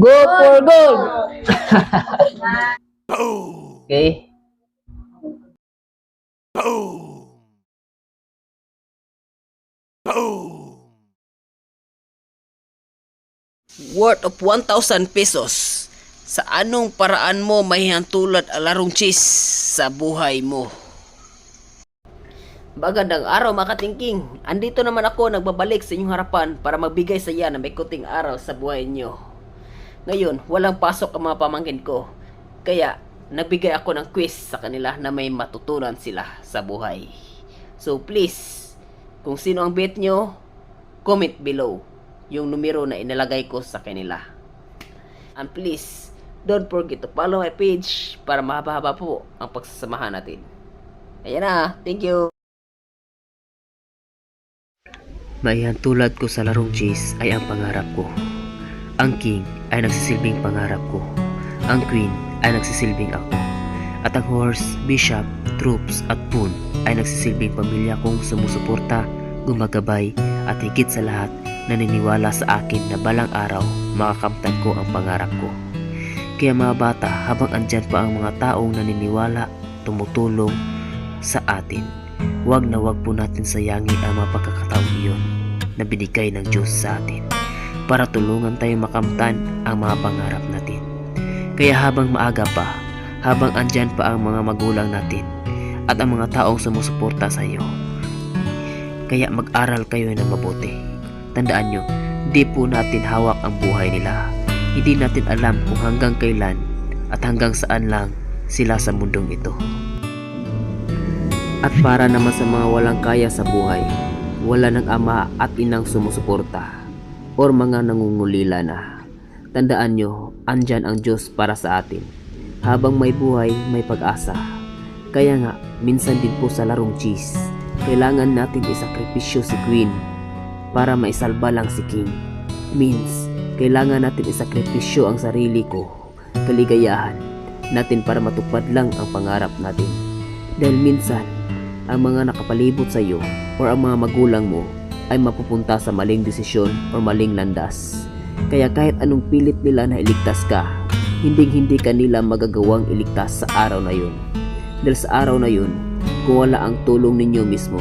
Go for gold! Okay. Boom! Boom! worth of 1,000 pesos. Sa anong paraan mo mahihantulad ang larong cheese sa buhay mo? Magandang araw mga katingking. Andito naman ako nagbabalik sa inyong harapan para magbigay sa iya ng may kuting araw sa buhay nyo. Ngayon, walang pasok ang mga pamangkin ko. Kaya, nagbigay ako ng quiz sa kanila na may matutunan sila sa buhay. So please, kung sino ang bet nyo, comment below yung numero na inalagay ko sa kanila. And please, don't forget to follow my page para mahaba-haba po ang pagsasamahan natin. Ayan na, thank you! Maiyan tulad ko sa larong chess ay ang pangarap ko. Ang king ay nagsisilbing pangarap ko. Ang queen ay nagsisilbing ako. At ang horse, bishop, troops at pawn ay nagsisilbing pamilya kong sumusuporta, gumagabay at higit sa lahat naniniwala sa akin na balang araw makakamtan ko ang pangarap ko. Kaya mga bata, habang andyan pa ang mga taong naniniwala, tumutulong sa atin, huwag na huwag po natin sayangin ang mga pagkakataong iyon na binigay ng Diyos sa atin para tulungan tayo makamtan ang mga pangarap natin. Kaya habang maaga pa, habang andyan pa ang mga magulang natin at ang mga taong sumusuporta sa iyo, kaya mag-aral kayo ng mabuti. Tandaan nyo, di po natin hawak ang buhay nila. Hindi natin alam kung hanggang kailan at hanggang saan lang sila sa mundong ito. At para naman sa mga walang kaya sa buhay, wala ng ama at inang sumusuporta or mga nangungulila na. Tandaan nyo, andyan ang Diyos para sa atin. Habang may buhay, may pag-asa. Kaya nga, minsan din po sa larong cheese, kailangan natin isakripisyo si Queen para maisalba lang si King. Means, kailangan natin isakripisyo ang sarili ko, kaligayahan natin para matupad lang ang pangarap natin. Dahil minsan, ang mga nakapalibot sa iyo o ang mga magulang mo ay mapupunta sa maling desisyon o maling landas. Kaya kahit anong pilit nila na iligtas ka, hindi hindi ka nila magagawang iligtas sa araw na yun. Dahil sa araw na yun, kung wala ang tulong ninyo mismo,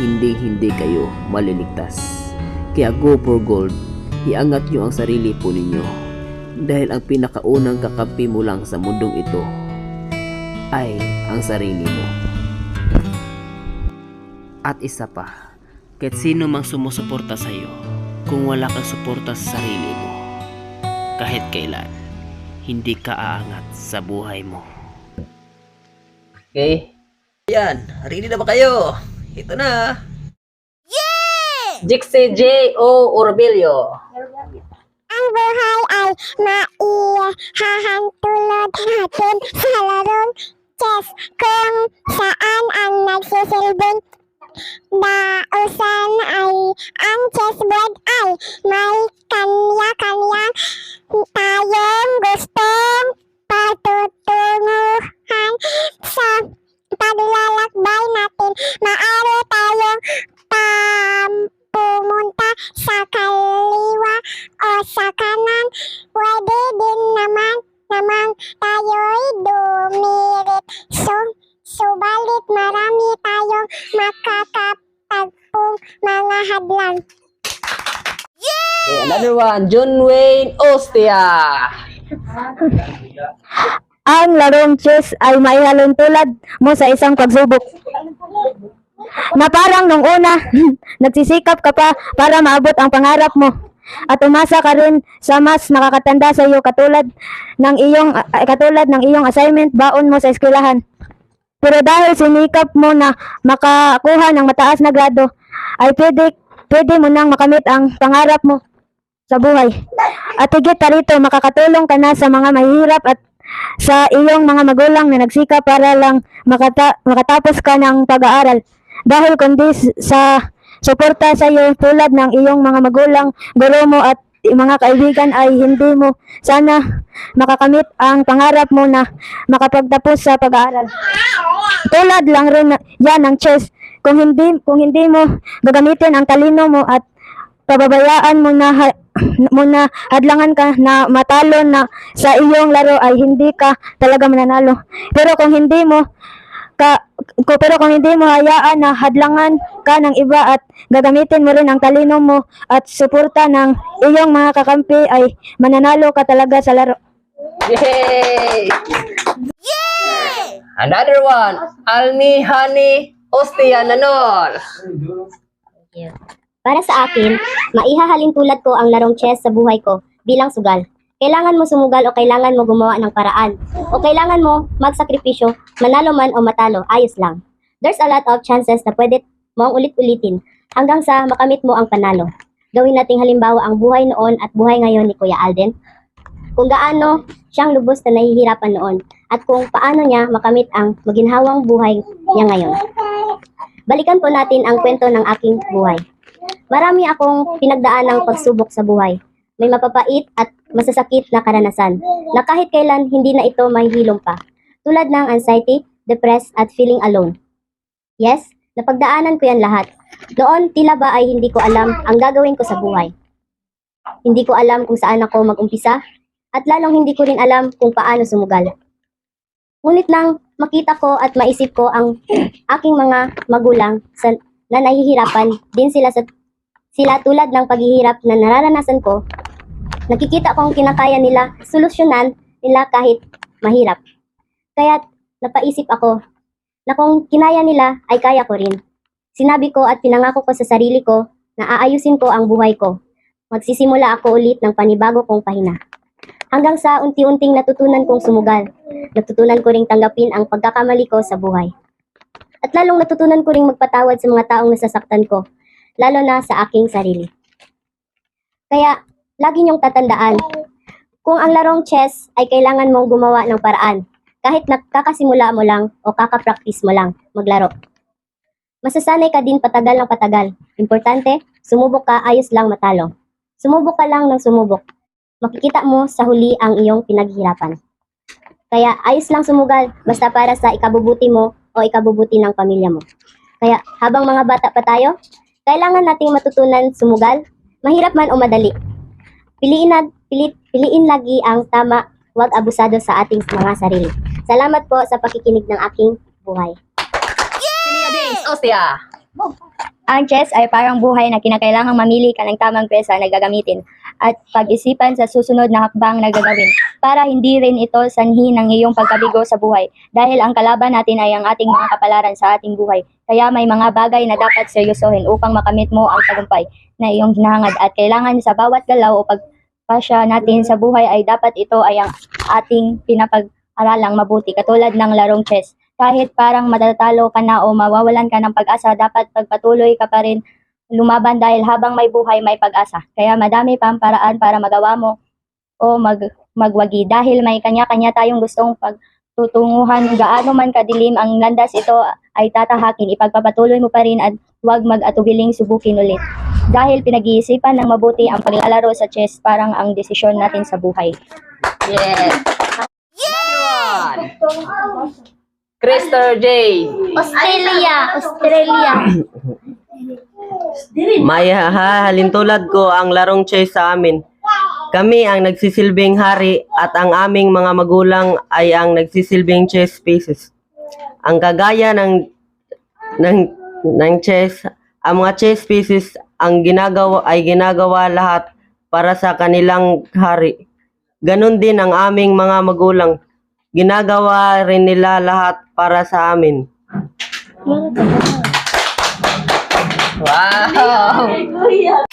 hindi hindi kayo maliligtas. Kaya go for gold, iangat nyo ang sarili po ninyo. Dahil ang pinakaunang kakampi mo lang sa mundong ito ay ang sarili mo. At isa pa, kahit sino mang sumusuporta sa iyo, kung wala kang suporta sa sarili mo, kahit kailan, hindi ka aangat sa buhay mo. Okay. Yan, ready na ba kayo? Ito na! Jixie J. O. Orbilio. Ang buhay ay maihahantulot natin sa larong chess kung saan ang nagsisilbing dausan ay ang chessboard ay may kanya-kanya tayong gustong patutunguhan sa paglalakbay natin. Maaari tayong pam pumunta sa kaliwa o sa kanan. Pwede din naman naman tayo'y dumirit. Mga hadlang. Okay, another one. John Wayne Ostia. Ang larong chess ay maihalong tulad mo sa isang pagsubok. Na parang nung una, nagsisikap ka pa para maabot ang pangarap mo. At umasa ka rin sa mas nakakatanda sa iyo katulad ng iyong ah, katulad ng iyong assignment baon mo sa eskwelahan. Pero dahil sinikap mo na makakuha ng mataas na grado, ay pwede, pwede mo nang makamit ang pangarap mo sa buhay. At higit pa rito, makakatulong ka na sa mga mahihirap at sa iyong mga magulang na nagsikap para lang makata- makatapos ka ng pag-aaral. Dahil kundi sa suporta sa iyo tulad ng iyong mga magulang, guro mo at mga kaibigan ay hindi mo sana makakamit ang pangarap mo na makapagtapos sa pag-aaral. Tulad lang rin yan ng chess. Kung hindi kung hindi mo gagamitin ang talino mo at pababayaan mo na ha- mo na hadlangan ka na matalo na sa iyong laro ay hindi ka talaga mananalo. Pero kung hindi mo ka ko pero kung hindi mo hayaan na hadlangan ka ng iba at gagamitin mo rin ang talino mo at suporta ng iyong mga kakampi ay mananalo ka talaga sa laro. Yay! Another one. Alni Hani Ostia Nanol. Para sa akin, maihahalin tulad ko ang larong chess sa buhay ko bilang sugal. Kailangan mo sumugal o kailangan mo gumawa ng paraan. O kailangan mo magsakripisyo, manalo man o matalo, ayos lang. There's a lot of chances na pwede mong ulit-ulitin hanggang sa makamit mo ang panalo. Gawin nating halimbawa ang buhay noon at buhay ngayon ni Kuya Alden. Kung gaano siyang lubos na nahihirapan noon at kung paano niya makamit ang maginhawang buhay niya ngayon. Balikan po natin ang kwento ng aking buhay. Marami akong pinagdaan ng pagsubok sa buhay. May mapapait at masasakit na karanasan na kahit kailan hindi na ito mahihilom pa. Tulad ng anxiety, depressed at feeling alone. Yes, napagdaanan ko yan lahat. Noon, tila ba ay hindi ko alam ang gagawin ko sa buhay. Hindi ko alam kung saan ako mag-umpisa at lalong hindi ko rin alam kung paano sumugal. Ngunit nang makita ko at maisip ko ang aking mga magulang sa, na nahihirapan din sila sa sila tulad ng paghihirap na nararanasan ko, nakikita kong kinakaya nila solusyonan nila kahit mahirap. Kaya napaisip ako na kung kinaya nila ay kaya ko rin. Sinabi ko at pinangako ko sa sarili ko na aayusin ko ang buhay ko. Magsisimula ako ulit ng panibago kong pahina. Hanggang sa unti-unting natutunan kong sumugal. Natutunan ko ring tanggapin ang pagkakamali ko sa buhay. At lalong natutunan ko ring magpatawad sa mga taong nasasaktan ko lalo na sa aking sarili. Kaya, lagi niyong tatandaan, kung ang larong chess ay kailangan mong gumawa ng paraan, kahit nakakasimula mo lang o kakapractice mo lang maglaro. Masasanay ka din patagal ng patagal. Importante, sumubok ka ayos lang matalo. Sumubok ka lang ng sumubok. Makikita mo sa huli ang iyong pinaghirapan. Kaya ayos lang sumugal basta para sa ikabubuti mo o ikabubuti ng pamilya mo. Kaya habang mga bata pa tayo, kailangan nating matutunan sumugal, mahirap man o madali. Piliin, na, pili, piliin lagi ang tama, huwag abusado sa ating mga sarili. Salamat po sa pakikinig ng aking buhay. James Ostia. Ang chess ay parang buhay na kinakailangang mamili ka ng tamang pyesa na gagamitin at pag-isipan sa susunod na hakbang na gagawin para hindi rin ito sanhi ng iyong pagkabigo sa buhay. Dahil ang kalaban natin ay ang ating mga kapalaran sa ating buhay. Kaya may mga bagay na dapat seryosohin upang makamit mo ang tagumpay na iyong hinahangad. At kailangan sa bawat galaw o pagpasya natin sa buhay ay dapat ito ay ang ating pinapag-aralang mabuti. Katulad ng larong chess kahit parang matatalo ka na o mawawalan ka ng pag-asa, dapat pagpatuloy ka pa rin lumaban dahil habang may buhay, may pag-asa. Kaya madami pa ang paraan para magawa mo o mag magwagi dahil may kanya-kanya tayong gustong pagtutunguhan gaano man kadilim ang landas ito ay tatahakin ipagpapatuloy mo pa rin at huwag mag-atubiling subukin ulit dahil pinag-iisipan ng mabuti ang paglalaro sa chess parang ang desisyon natin sa buhay Yes. One. Krister J. Australia! Australia! May hahalintulad ko ang larong chess sa amin. Kami ang nagsisilbing hari at ang aming mga magulang ay ang nagsisilbing chess pieces. Ang kagaya ng ng ng chess, ang mga chess pieces ang ginagawa ay ginagawa lahat para sa kanilang hari. Ganon din ang aming mga magulang. Ginagawa rin nila lahat para sa amin. Wow!